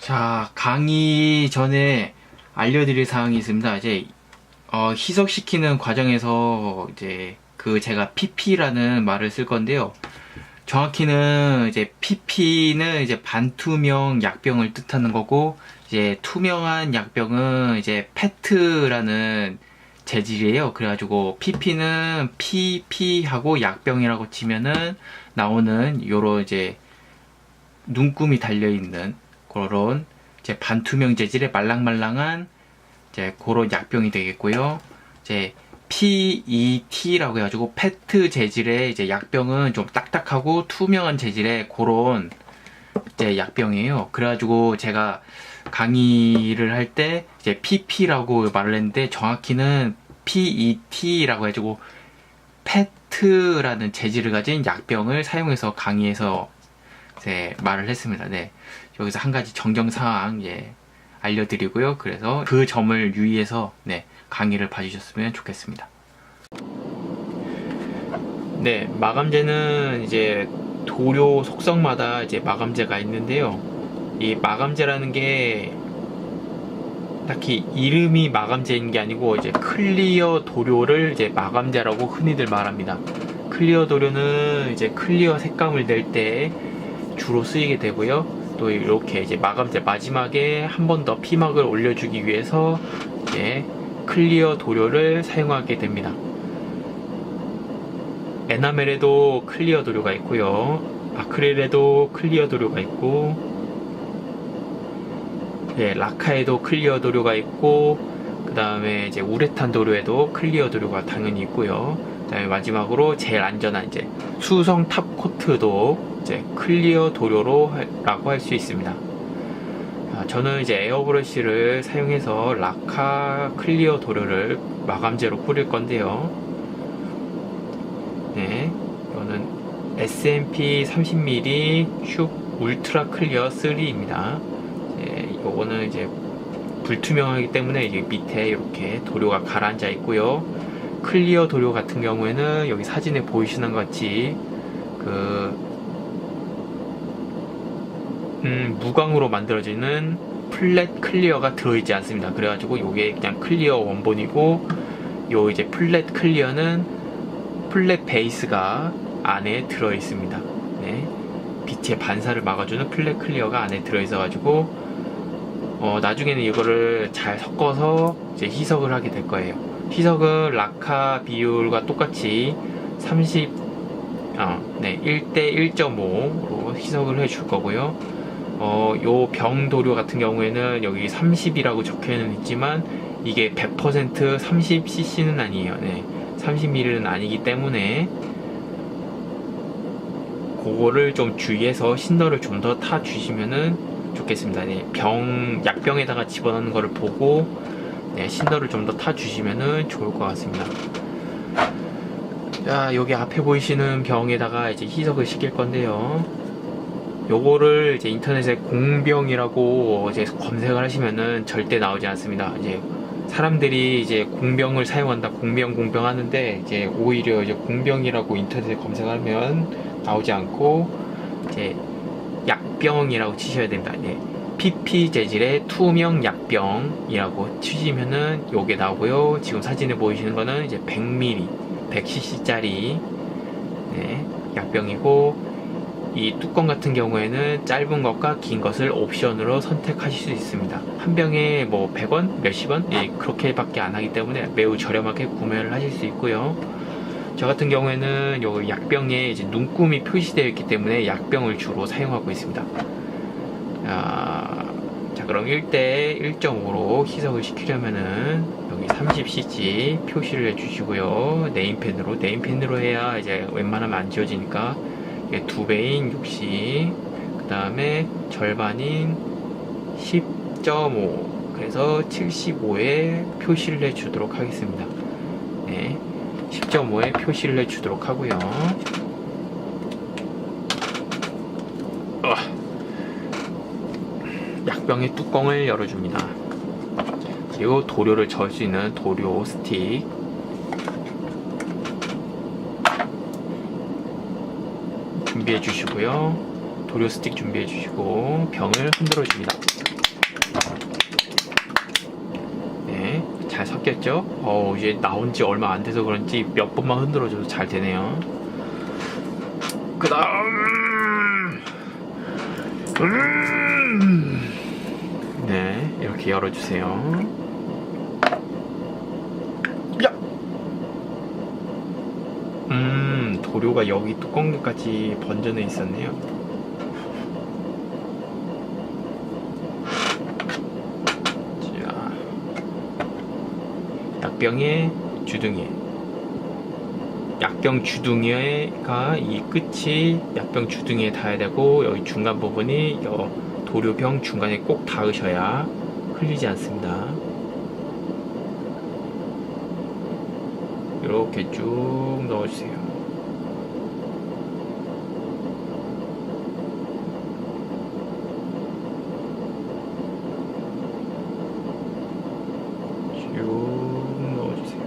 자, 강의 전에 알려드릴 사항이 있습니다. 이제, 어, 희석시키는 과정에서 이제 그 제가 PP라는 말을 쓸 건데요. 정확히는 이제 PP는 이제 반투명 약병을 뜻하는 거고, 이제 투명한 약병은 이제 페트라는 재질이에요. 그래가지고 PP는 PP하고 약병이라고 치면은 나오는 요런 이제 눈금이 달려있는 그런 이제 반투명 재질의 말랑말랑한 이제 그런 약병이 되겠고요. 이제 PET라고 해가지고 페트 재질의 이제 약병은 좀 딱딱하고 투명한 재질의 그런 이제 약병이에요. 그래가지고 제가 강의를 할 때 이제 PP라고 말을 했는데 정확히는 PET라고 해가지고 페트라는 재질을 가진 약병을 사용해서 강의에서 이제 말을 했습니다. 네. 여기서 한 가지 정정 사항, 예, 알려드리고요. 그래서 그 점을 유의해서, 네, 강의를 봐주셨으면 좋겠습니다. 네, 마감제는 이제 도료 속성마다 이제 마감제가 있는데요. 이 마감제라는 게 딱히 이름이 마감제인 게 아니고 이제 클리어 도료를 이제 마감제라고 흔히들 말합니다. 클리어 도료는 이제 클리어 색감을 낼 때 주로 쓰이게 되고요. 또 이렇게 이제 마감제 마지막에 한 번 더 피막을 올려주기 위해서 이제 클리어 도료를 사용하게 됩니다. 에나멜에도 클리어 도료가 있고요. 아크릴에도 클리어 도료가 있고 예, 라카에도 클리어 도료가 있고 그 다음에 이제 우레탄 도료에도 클리어 도료가 당연히 있고요. 그 다음에 마지막으로 제일 안전한 이제 수성 탑 코트도 이제 클리어 도료로 라고 할 수 있습니다. 아, 저는 이제 에어브러쉬를 사용해서 라카 클리어 도료를 마감제로 뿌릴 건데요. 네, 이거는 S&P 30mm 슈 울트라 클리어 3입니다. 네, 이거는 이제 불투명하기 때문에 이게 밑에 이렇게 도료가 가라앉아 있고요. 클리어 도료 같은 경우에는 여기 사진에 보이시는 것 같이 그 음, 무광으로 만들어지는 플랫 클리어가 들어있지 않습니다. 그래가지고 이게 그냥 클리어 원본이고 요 이제 플랫 클리어는 플랫 베이스가 안에 들어 있습니다. 네. 빛의 반사를 막아주는 플랫 클리어가 안에 들어 있어가지고 어, 나중에는 이거를 잘 섞어서 이제 희석을 하게 될 거예요. 희석은 라카 비율과 똑같이 30, 어, 네, 1대 1.5로 희석을 해 줄 거고요. 어, 요 병도료 같은 경우에는 여기 30이라고 적혀는 있지만 이게 100% 30cc는 아니에요. 네, 30ml는 아니기 때문에 그거를 좀 주의해서 신너를 좀 더 타 주시면은 좋겠습니다. 네, 병 약병에다가 집어넣는 거를 보고 네, 신너를 좀 더 타 주시면은 좋을 것 같습니다. 자, 여기 앞에 보이시는 병에다가 이제 희석을 시킬 건데요. 요거를 이제 인터넷에 공병이라고 이제 검색을 하시면은 절대 나오지 않습니다. 이제 사람들이 이제 공병을 사용한다, 공병 공병 하는데 이제 오히려 이제 공병이라고 인터넷에 검색하면 나오지 않고 이제 약병이라고 치셔야 됩니다. 네. PP 재질의 투명 약병이라고 치시면은 요게 나오고요. 지금 사진에 보이시는 거는 이제 100ml, 100cc짜리 네, 약병이고 이 뚜껑 같은 경우에는 짧은 것과 긴 것을 옵션으로 선택하실 수 있습니다. 한 병에 뭐 100원, 몇십 원 예, 그렇게밖에 안 하기 때문에 매우 저렴하게 구매를 하실 수 있고요. 저 같은 경우에는 요 약병에 이제 눈금이 표시되어 있기 때문에 약병을 주로 사용하고 있습니다. 아, 자, 그럼 1대 1.5로 희석을 시키려면은 여기 30cc 표시를 해주시고요. 네임펜으로 네임펜으로 해야 이제 웬만하면 안 지워지니까 이게 두 배인 60, 그 다음에 절반인 10.5, 그래서 75에 표시를 해주도록 하겠습니다. 네, 10.5에 표시를 해주도록 하고요. 약병의 뚜껑을 열어줍니다. 그리고 도료를 저을 수 있는 도료 스틱 준비해 주시고요. 도료 스틱 준비해 주시고 병을 흔들어 줍니다. 네, 잘 섞였죠? 어, 이제 나온 지 얼마 안 돼서 그런지 몇 번만 흔들어 줘도 잘 되네요. 그 다음, 음, 네, 이렇게 열어주세요. 야! 음, 도료가 여기 뚜껑까지 번져내 있었네요. 자, 약병의 주둥이. 약병 주둥이가 이 끝이 약병 주둥이에 닿아야 되고 여기 중간 부분이 여 도료병 중간에 꼭 닿으셔야 흘리지 않습니다. 이렇게 쭉 넣어주세요. 쭉 넣어주세요.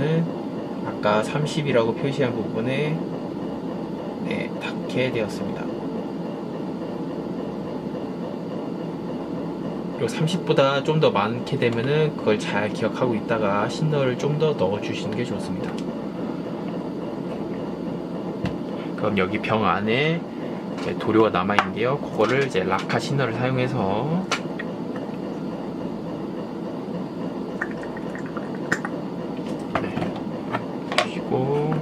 하면은 아까 30이라고 표시한 부분에 네, 닿게 되었습니다. 그리고 30보다 좀 더 많게 되면은 그걸 잘 기억하고 있다가 신너를 좀 더 넣어 주시는 게 좋습니다. 그럼 여기 병 안에 도료가 남아 있는데요. 그거를 이제 라카 신너를 사용해서 네, 주시고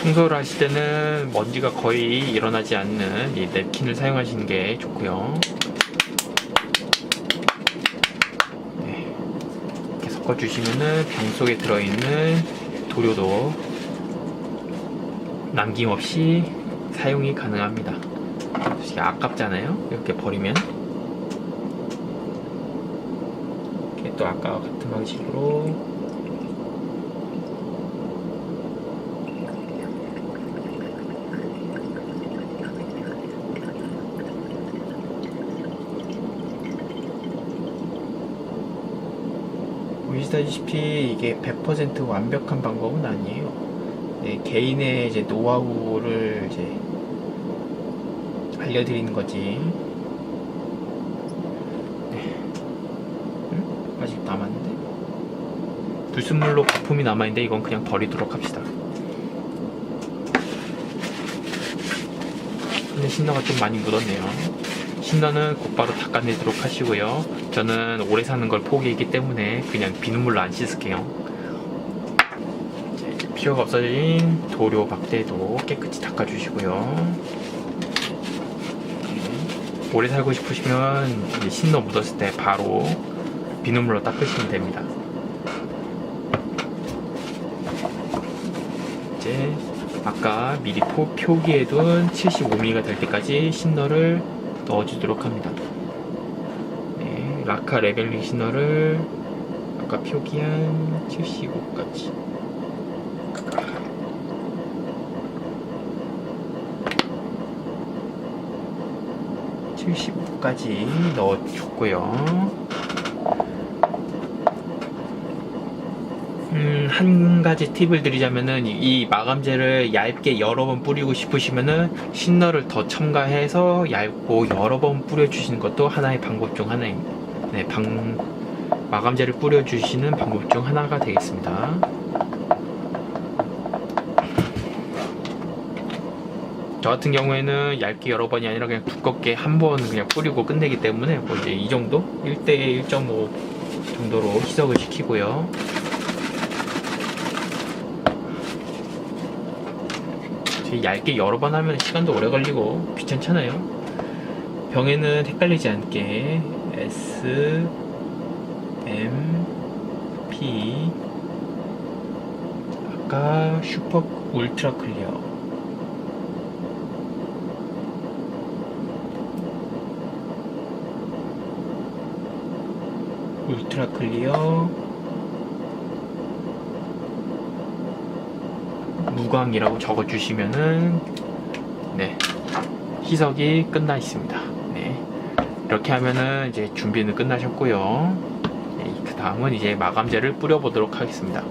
청소를 하실 때는 먼지가 거의 일어나지 않는 이 냅킨을 사용하시는 게 좋고요. 네, 이렇게 섞어주시면은 병 속에 들어있는 도료도 남김없이 사용이 가능합니다. 이게 아깝잖아요. 이렇게 버리면. 이렇게 또 아까 같은 방식으로 보시다시피 이게 100% 완벽한 방법은 아니에요. 네, 개인의 이제 노하우를 이제 알려드리는 거지. 네. 음? 아직 남았는데? 불순물로 거품이 남아있는데 이건 그냥 버리도록 합시다. 근데 신나가 좀 많이 묻었네요. 신나는 곧바로 닦아내도록 하시고요. 저는 오래 사는 걸 포기했기 때문에 그냥 비눗물로 안 씻을게요. 이제 필요가 없어진 도료 박대도 깨끗이 닦아주시고요. 네. 오래 살고 싶으시면 신너 묻었을 때 바로 비눗물로 닦으시면 됩니다. 이제 아까 미리 포, 표기해둔 75mm가 될 때까지 신너를 넣어주도록 합니다. 네, 라카 레벨링 신너를 아까 표기한 75까지. (75까지) 넣어줬고요. 음, 한 가지 팁을 드리자면은 이- 이 마감제를 얇게 여러 번 뿌리고 싶으시면은 신너를 더 첨가해서 얇고 여러 번 뿌려주시는 것도 하나의 방법 중 하나입니다. 네, 방, 마감제를 뿌려주시는 방법 중 하나가 되겠습니다. 저 같은 경우에는 얇게 여러 번이 아니라 그냥 두껍게 한 번 그냥 뿌리고 끝내기 때문에 뭐 이제 이 정도? 1대 1.5 정도로 희석을 시키고요. 되게 얇게 여러 번 하면 시간도 오래 걸리고 귀찮잖아요. 병에는 헷갈리지 않게 S M P. 아까 슈퍼 울트라 클리어. 울트라 클리어 무광이라고 적어주시면은 네 희석이 끝나 있습니다. 네 이렇게 하면은 이제 준비는 끝나셨고요. 그 다음은 이제 마감제를 뿌려보도록 하겠습니다.